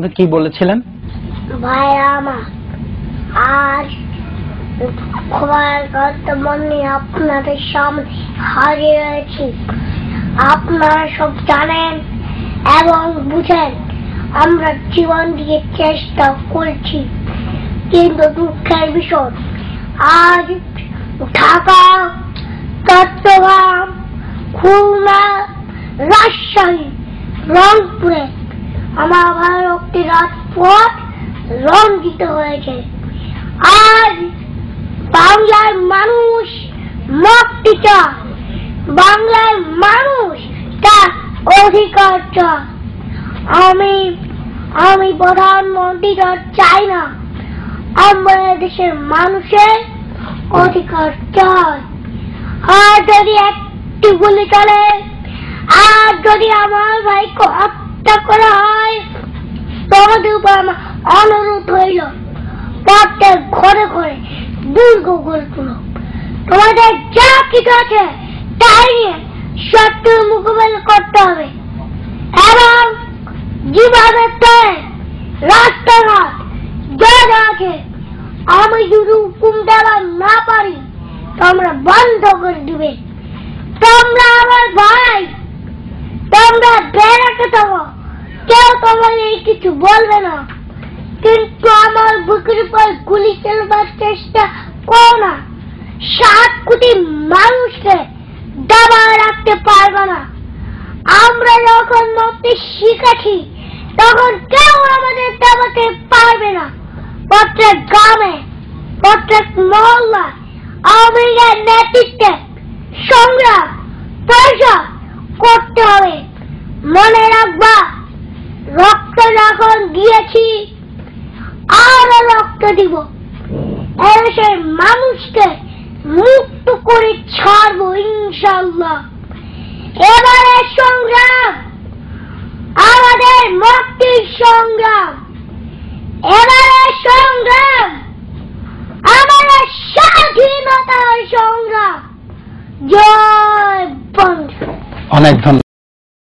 আপনাদের কি বলেছিলেন? ভাইরা আমার আজ খবর করতে আপনাদের সামনে হাজির হয়েছি। আপনারা সব জানেন এবং বুঝেন, আমরা জীবন দিয়ে চেষ্টা করছি, কিন্তু দুঃখের বিষয়, আজ ঢাকা, চট্টগ্রাম, খুলনা, রাজশাহী, রংপুরে আমার ভারতটি রাজপথ রঞ্জিত হয়েছে। আজ বাংলার মানুষ মুক্তি চায়। বাংলার মানুষ তার অধিকার চায়। আমি আমি প্রধানমন্ত্রীরা চাই না। আমরা দেশের মানুষের অধিকার চাই আর যদি একটি গুলি চলে, আর যদি আমার ভাইকে হত্যা করা হয় তোমাদের উপর আমার অনুরোধ হইল প্রত্যেক ঘরে ঘরে দুর্গ গড়ে তুলো। তোমাদের যা কিছু আছে, তাই নিয়ে শত্রুর মোকাবেলা করতে হবে। এবং যেভাবে তয় রাস্তাঘাট যা যা আছে আমি যদি হুকুম দেওয়া না পারি, তোমরা বন্ধ করে দিবে। তোমরা আমার ভাই, তোমরা বেড়াতে কিছু বলবে না। কিন্তু আমার বুকের উপর গুলি চালাবার চেষ্টা করো না। সাত কোটি মানুষকে রাখতে পারবে না। আমরা যখন মরতে শিখেছি, তখন কেউ আমাদের দাবাতে পারবে না। প্রত্যেক গ্রামে, প্রত্যেক মহল্লা লীগের নেতৃত্বে সংগ্রাম প্রসার করতে হবে। মনে রাখবা যখন দিয়েছি আরও রক্ত দিব। এদেশের মানুষকে মুক্ত করে ছাড়বো ইনশাল্লাহ এবারে সংগ্রাম, আমাদের মুক্তির সংগ্রাম। এবারে সংগ্রাম আমাদের স্বাধীনতার সংগ্রাম। জয় বন্ধু অনেক ধন্যবাদ।